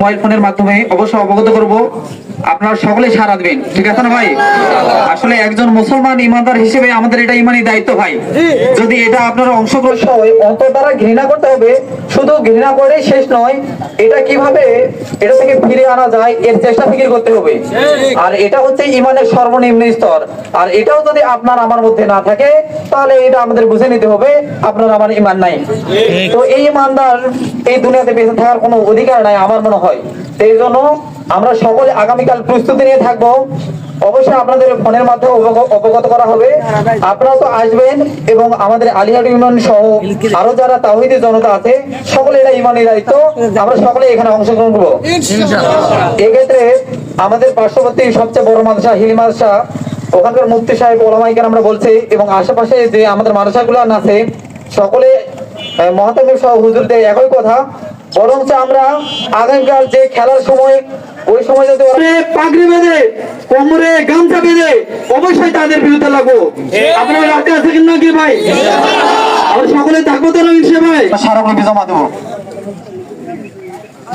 Mobile ফোনের মাধ্যমে অবশ্যই অবগত করব। আপনারা সকলে সারা দেবেন। ঠিক আছে না ভাই? আসলে একজন মুসলমান ইমানদার হিসেবে আমাদের এটা ইমানি দায়িত্ব ভাই। যদি এটা আপনারা অংশগ্রহণ হয় অন্তর দ্বারা ঘৃণা করতে হবে শুধু ঘৃণা করেই শেষ নয় এটা কীভাবে এটা থেকে ফিরে আনা যায় এর চেষ্টা ফিকির করতে হবে। আর এটা হচ্ছে ইমানের সর্বনিম্ন স্তর। আর এটাও যদি আপনার আমার মধ্যে না থাকে তাহলে এটা আমাদের বুঝে নিতে হবে আপনার আমার ইমান নাই। তো এই ইমানদার এই দুনিয়াতে বেঁচে থাকার কোনো অধিকার নাই আমার মনে হয়। সেই জন্য আমরা সকলে আগামীকাল প্রস্তুতি নিয়ে থাকব। অবশ্যই আপনাদের ফোনের মাধ্যমে অবগ- অবগত করা হবে। আপনারা তো আসবেন এবং আমাদের আলিহাট ইউনিয়ন সহ আরও যারা তাহিদি জনতা আছে সকলে এটা ইমানি দায়িত্ব। আমরা সকলে এখানে অংশগ্রহণ করব। এক্ষেত্রে আমাদের পার্শ্ববর্তী সবচেয়ে বড় মাদ্রাসা হিল মাদ্রাসা ওখানকার মুফতি সাহেব ওলামাইকার আমরা বলছি এবং আশেপাশে যে আমাদের মাদ্রাসাগুলো আছে সকলে মহাতামিম সহ হুজুরদের একই কথা। বরঞ্চ আমরা আগামীকাল যে খেলার সময় ওই সময় যদি পাগড়ি বেঁধে কোমরে গামছা বেঁধে অবশ্যই তাদের বিরুদ্ধে লাগবো। আপনারা রাখতে আছেন নাকি ভাই? আমরা সকলে থাকব তো ইনশে ভাই? সারাগুলো জমা দেবো।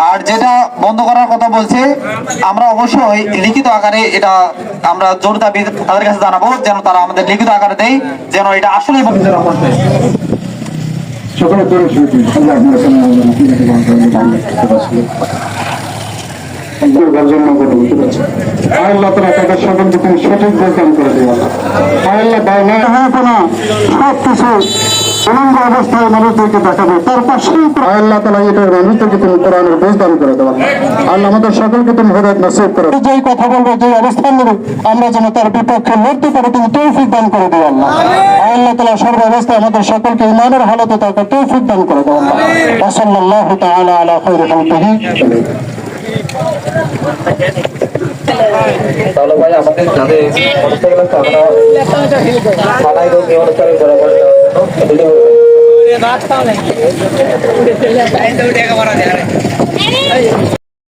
আর যেটা বন্ধ করার কথা বলছে আমরা অবশ্যই লিখিত আকারে এটা আমরা জোর দাবি তাদের কাছে জানাব যেন তারা আমাদের লিখিত আকারে দেয় যেন এটা আসলে সকলে জন্য আল্লাহ তারা তাদের সকলকে তুমি সঠিক করে দেওয়া আল্লাহ বাংলা হ্যাঁ না সব কিছু অনঙ্গ অবস্থায় মানুষদেরকে দেখাবে। তার পাশেই আল্লাহ তালা এটার মানুষদেরকে তুমি কোরআনের বোঝ করে দেওয়া। আল্লাহ আমাদের সকলকে তুমি হৃদয় নসিব করে। যেই কথা বলব যে অবস্থান নেবে আমরা যেন তার বিপক্ষে লড়তে পারি তুমি তৌফিক দান করে দেওয়া আল্লাহ। আল্লাহ তালা সর্ব অবস্থায় আমাদের সকলকে ইমানের হালতে তাকে তৌফিক দান করে দেওয়া। আল্লাহ ওসল্লাহ তাআলা আলা খালকিহি। তাহলে ভাই আমাদের যাদের মোটরসাইকেল আছে আমরা থানায় তো নিয়ম অনুসারে বরাবর দেওয়ার জন্য।